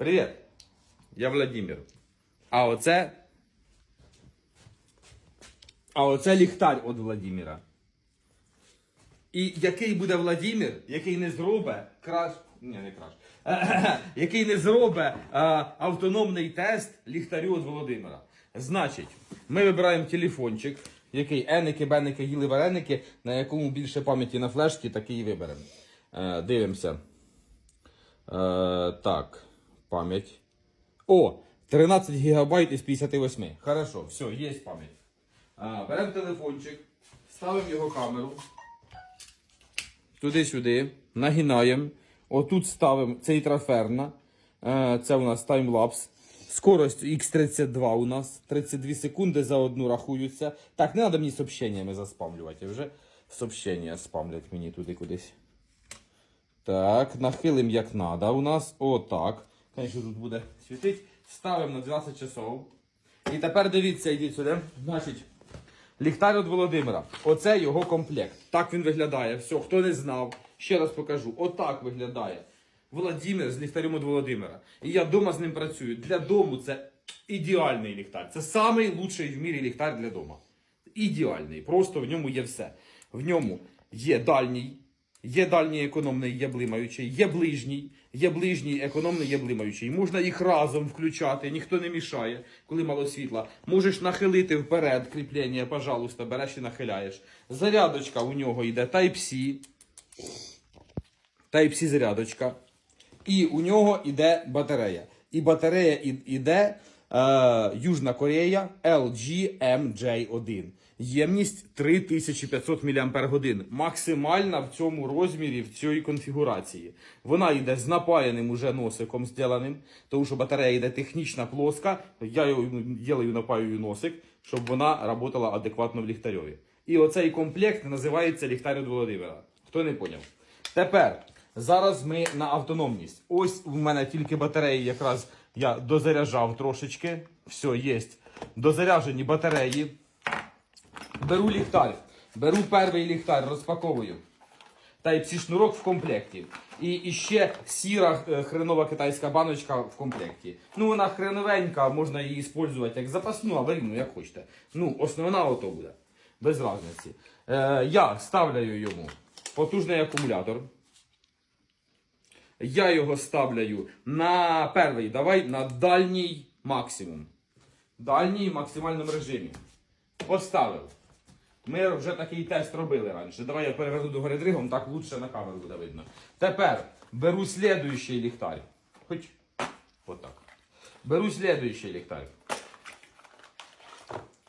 Привіт. Я Владимир. А оце. А оце ліхтар від Владимира. І який буде Владимир, який не зробить краш. Ні, не краш. який не зробить а, автономний тест ліхтарю від Володимира. Значить, ми вибираємо телефончик, який еники, беники, їли вареники, на якому більше пам'яті на флешці, такий і виберемо. Е, дивимося. Е, так, пам'ять. О, 13 гігабайт із 58. Хорошо, все, є пам'ять. Беремо телефончик, ставимо його камеру. Туди-сюди, нагинаємо. Отут ставимо цей траферна. Е, Це у нас таймлапс. Скорость X32 у нас. 32 секунди за одну рахуються. Так, не треба мені сообщеннями заспамлювати. Вже сообщення спамлять мені туди кудись. Так, нахилим як надо у нас. Отак. Звісно, тут буде світить. Ставимо на 12 часов. І тепер дивіться, йдіть сюди. Значить, ліхтар від Володимира. Оце його комплект. Так він виглядає. Все, хто не знав, ще раз покажу. Отак виглядає. Володимир з ліхтарем від Володимира. І я вдома з ним працюю. Для дому це ідеальний ліхтар. Це лучший в мірі ліхтар для дому. Ідеальний. Просто в ньому є все. В ньому є дальній, є дальній економний, є блимаючий, є ближній, є ближній економний, є блимаючий. Можна їх разом включати, ніхто не мішає, коли мало світла. Можеш нахилити вперед кріплення, пожалуйста, береш і нахиляєш. Зарядочка у нього йде Type-C. Type-C зарядочка. І у нього йде батарея. І батарея іде е, Южна Корея LG MJ1. Ємність 3500 мАч. Максимальна в цьому розмірі, в цій конфігурації. Вона йде з напаяним уже носиком зділеним, тому що батарея йде технічна плоска. Я ділаю, напаюю носик, щоб вона працювала адекватно в ліхтарьові. І оцей комплект називається ліхтар від Володимира. Хто не поняв? Тепер зараз ми на автономність. Ось у мене тільки батареї, якраз я дозаряджав трошечки. Все, є. Дозаряджені батареї. Беру ліхтар. Беру перший ліхтар, розпаковую. Type-C шнурок в комплекті. І, і ще сіра е, хренова китайська баночка в комплекті. Ну вона хреновенька, можна її використовувати як запасну, аварійну, як хочете. Ну, основна ото буде. Без разниці. Е, я ставляю йому потужний акумулятор. Я його ставляю на перший, давай на дальній максимум. Дальній максимальному режимі. Поставив. Ми вже такий тест робили раніше. Давай я переверну до гори дригом, так лучше на камеру буде видно. Тепер беру слідуючий ліхтар. Хоч отак. Беру слідуючий ліхтар.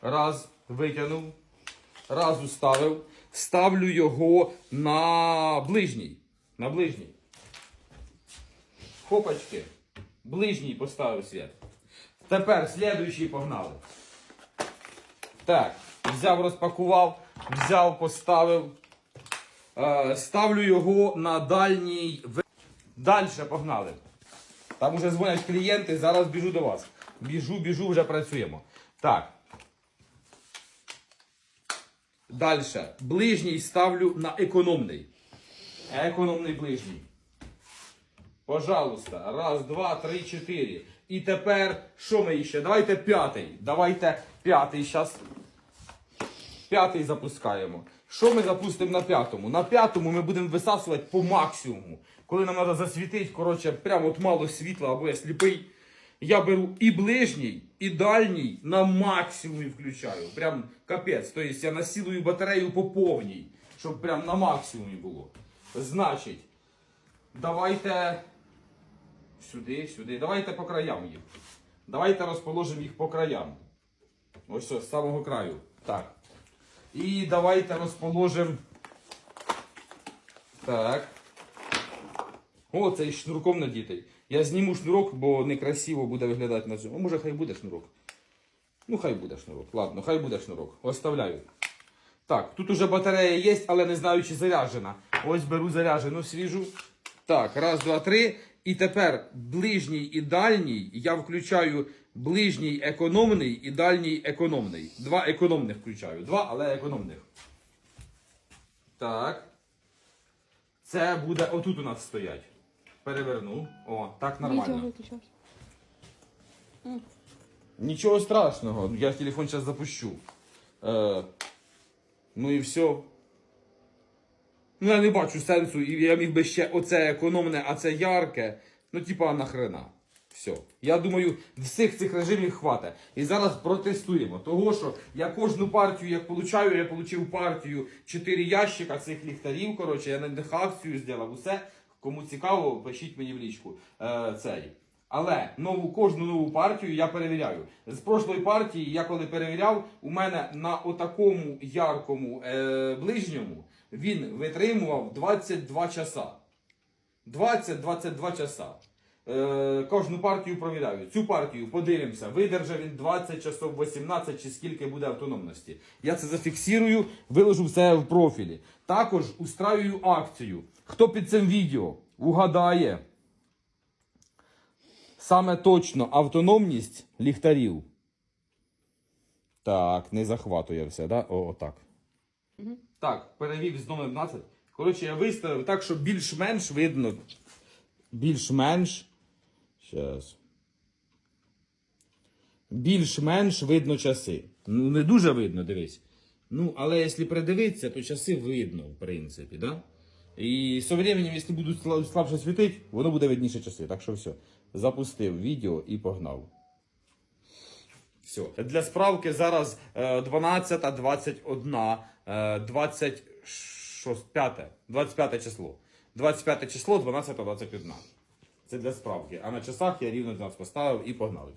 Раз, витягнув. Раз уставив. Ставлю його на ближній. На ближній. Хопачки. Ближній поставив світ. Тепер слідуючий погнали. Так, взяв, розпакував, взяв, поставив. Е, ставлю його на дальній. Далі погнали. Там уже дзвонять клієнти, зараз біжу до вас. Біжу, біжу, вже працюємо. Так. Далі. Ближній ставлю на економний. Економний ближній. Пожалуйста. Раз, два, три, чотири. І тепер, що ми ще? Давайте п'ятий. Давайте п'ятий зараз. П'ятий запускаємо. Що ми запустимо на п'ятому? На п'ятому ми будемо висасувати по максимуму. Коли нам треба засвітити, коротше, прямо от мало світла або я сліпий. Я беру і ближній, і дальній на максимумі включаю. Прям капець. Тобто я насилую батарею по повній, щоб прям на максимумі було. Значить, давайте сюди, сюди. Давайте по краям їх. Давайте розположимо їх по краям. Ось ось, з самого краю. Так. І давайте розположимо. Так. О, цей шнурком надітий. Я зніму шнурок, бо некрасиво буде виглядати на цьому. Може, хай буде шнурок. Ну, хай буде шнурок. Ладно, хай буде шнурок. Оставляю. Так, тут уже батарея є, але не знаю, чи заряджена. Ось беру заряджену свіжу. Так, раз, два, три. І тепер ближній і дальній. Я включаю ближній економний і дальній економний. Два економних включаю. Два, але економних. Так. Це буде отут у нас стоять. Переверну. О, так нормально. Нічого страшного, я телефон зараз запущу. Е, ну і все. Ну я не бачу сенсу, і я міг би ще оце економне, а це ярке. Ну, типа, нахрена. Все. Я думаю, всіх цих режимів хватить. І зараз протестуємо. Того, що я кожну партію, як получаю, я отримав партію 4 ящика цих ліхтарів. Коротше, я на них акцію зробив. Усе. Кому цікаво, пишіть мені в лічку. Е, цей. Але нову кожну нову партію я перевіряю. З прошлої партії, я коли перевіряв, у мене на отакому яркому е, ближньому він витримував 22 часа. 20-22 часа. Е, кожну партію провіряю. Цю партію подивимося, видержав він 20 часов, 18 чи скільки буде автономності. Я це зафіксую, виложу все в профілі. Також устраюю акцію. Хто під цим відео угадає саме точно автономність ліхтарів. Так, не захватує все, да? О, отак. Так, перевів з номер 12. Коротше, я виставив так, щоб більш-менш видно. Більш-менш. Щас. Більш-менш видно часи. Ну, не дуже видно, дивись. Ну, але якщо придивитися, то часи видно, в принципі, да? І з временем, якщо будуть слабше світити, воно буде видніше часи. Так що все. Запустив відео і погнав. Все. Для справки зараз е, 12, 21, е, 25, 25 число. 25 число, 12, 21. Це для справки. А на часах я рівно 12 поставив і погнали.